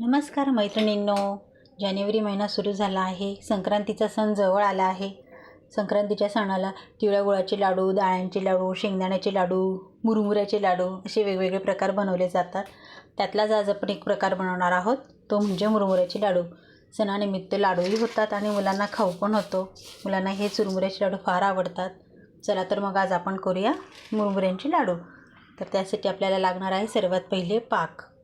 नमस्कार मैत्रिणींनो. जानेवारी महिना सुरू झाला आहे. संक्रांतीचा सण जवळ आला आहे. संक्रांतीच्या सणाला तिळगुळाचे लाडू डाळ्यांचे लाडू शेंगदाण्याचे लाडू मुरमुऱ्याचे लाडू असे वेगवेगळे प्रकार बनवले जातात. त्यातलाच आज आपण एक प्रकार बनवणार आहोत. तो म्हणजे मुरमुऱ्याचे लाडू. सणानिमित्त लाडूही होतात आणि मुलांना खाऊ पण होतो. मुलांना हे चुरमुऱ्याचे लाडू फार आवडतात. चला तर मग आज आपण करूया मुरमुऱ्यांचे लाडू. तर त्यासाठी आपल्याला लागणार आहे सर्वात पहिले पाक.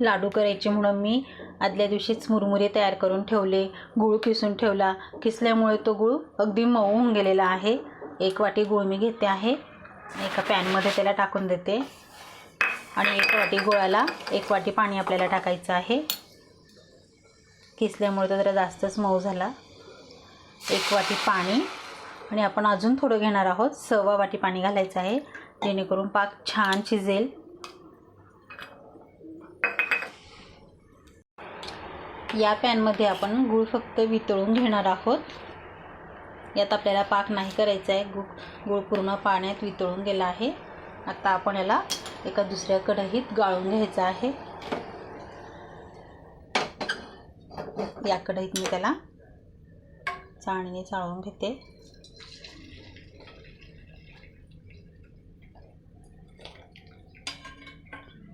लाडू करायचे म्हणून मी आदल्या दिवशीच मुरमुरे तयार करून ठेवले. गूळ किसून ठेवला. किसल्यामुळे तो गूळ अगदी मऊ होऊन गेलेला आहे. एक वाटी गूळ मी घेते आहे. एका पॅनमध्ये त्याला टाकून देते. आणि एक वाटी गुळाला एक वाटी पाणी आपल्याला टाकायचं आहे. किसल्यामुळे तो जरा जास्तच मऊ झाला. एक वाटी पाणी. आणि आपण अजून थोडं घेणार आहोत. सव्वा वाटी पाणी घालायचं आहे. जेणेकरून पाक छान शिजेल. या पॅनमध्ये आपण गूळ फक्त वितळून घेणार आहोत. यात आपल्याला पाक नाही करायचा आहे. गूळ गूळ पूर्ण पाण्यात वितळून गेला आहे. आता आपण याला एका दुसऱ्या कढईत गाळून घ्यायचं आहे. या कढईत मी त्याला चाळणीने चाळून घेते.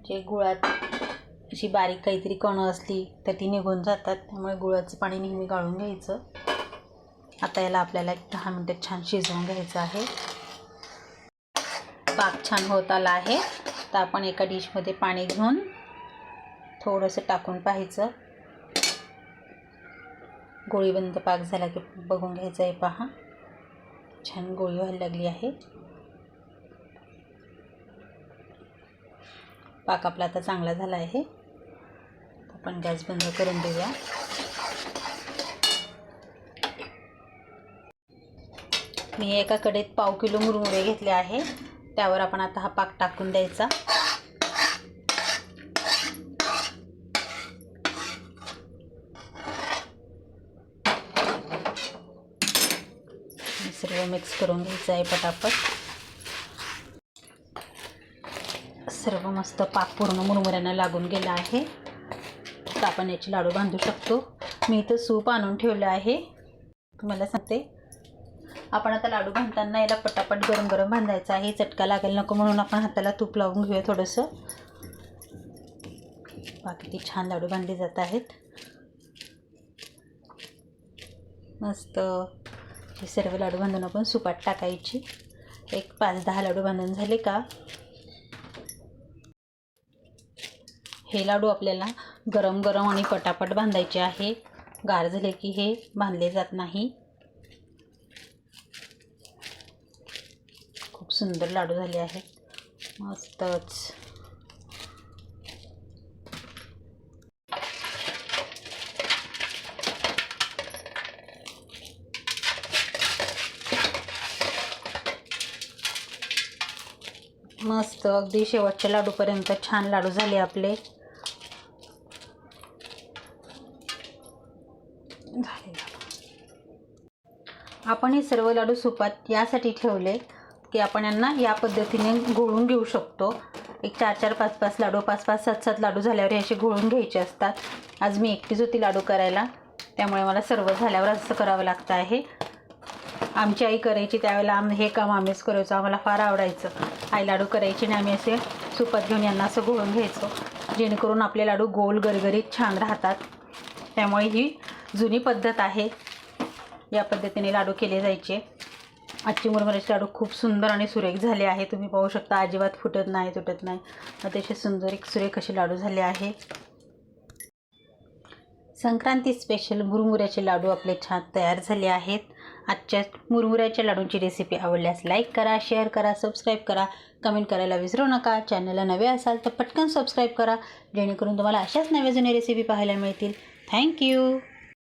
जे गुळात अशी बारीक काहीतरी कणं असली तर ती निघून जातात. त्यामुळे गुळाचं पाणी नेहमी गाळून घ्यायचं. आता याला आपल्याला एक दहा मिनटं छान शिजवून घ्यायचं आहे. पाक छान होत आला आहे. तर आपण एका डिशमध्ये पाणी घेऊन थोडंसं टाकून पाहायचं. गोळीबंद पाक झाला की बघून घ्यायचं आहे पहा. छान गोळी व्हायला लागली आहे. पाक आपला आता चांगला झाला आहे. आपण गॅस बंद करून देऊया. मी एका कडेत पाव किलो मुरमुरे घेतले आहे. त्यावर आपण आता हा पाक टाकून द्यायचा. सर्व मिक्स करून घ्यायचं आहे पटापट. सर्व मस्त पाक पूर्ण मुरमुऱ्यांना लागून गेला आहे. मस्त आपण याचे लाडू बांधू शकतो. मी इथं सूप आणून ठेवलं आहे. तुम्हाला सांगते. आपण आता लाडू बांधताना याला पटापट गरम गरम बांधायचा आहे. चटका लागेल नको म्हणून आपण हाताला तूप लावून घेऊया थोडंसं. बाकी ते छान लाडू बांधले जात आहेत. मस्त. हे सर्व लाडू बांधून आपण सुपात टाकायची. एक पाच दहा लाडू बांधून झाले का? हे लाडू आपल्याला गरम गरम आणि पटापट बांधायचे आहे. गार झाले की हे बांधले जात नाही. खूप सुंदर लाडू झाले आहेत. मस्तच. मस्त. अगदी शेवटच्या लाडूपर्यंत छान लाडू झाले आपले झाले आपण हे सर्व लाडू सुपात यासाठी ठेवले की आपण यांना या पद्धतीने घोळून घेऊ शकतो. एक चार चार पाच पाच लाडू पाच पाच सात सात लाडू झाल्यावर हे असे घोळून घ्यायचे असतात. आज मी एकटीच होती लाडू करायला. त्यामुळे मला सर्व झाल्यावर असं करावं लागतं आहे. आमची आई करायची त्यावेळेला आम हे काम आम्हीच करायचो. आम्हाला फार आवडायचं. आई लाडू करायची आणि आम्ही असे सुपात घेऊन यांना असं घोळून घ्यायचो. जेणेकरून आपले लाडू गोल गरगरीत छान राहतात. त्यामुळे ही जुनी पद्धत आहे. या पद्धतीने लाडू केले जायचे. आजची मुरमुऱ्याचे लाडू खूप सुंदर आणि सुरेख झाले आहे. तुम्ही पाहू शकता अजिबात फुटत नाही तुटत नाही. अतिशय सुंदर एक सुरेख असे लाडू झाले आहे. संक्रांती स्पेशल मुरमुऱ्याचे लाडू आपले छान तयार झाले आहेत. आजच्या मुरमुऱ्याच्या लाडूंची रेसिपी आवडल्यास लाईक करा शेअर करा सबस्क्राईब करा. कमेंट करायला विसरू नका. चॅनलला नवे असाल तर पटकन सबस्क्राईब करा. जेणेकरून तुम्हाला अशाच नव्या जुन्या रेसिपी पाहायला मिळतील. थँक्यू